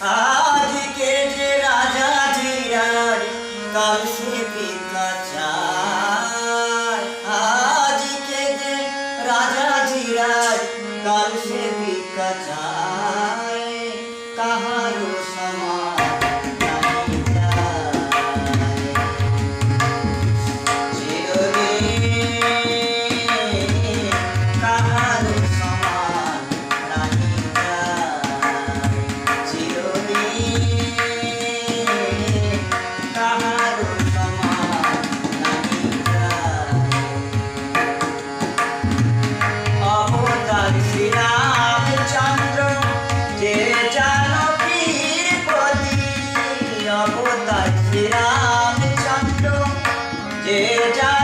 আজকে যে রাজা জিরায় কাল সে পিতা চায়? আজকে যে রাজা জিরায় কাল সে পিতা চায়? যে যা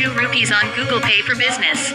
Two rupees on Google Pay for Business.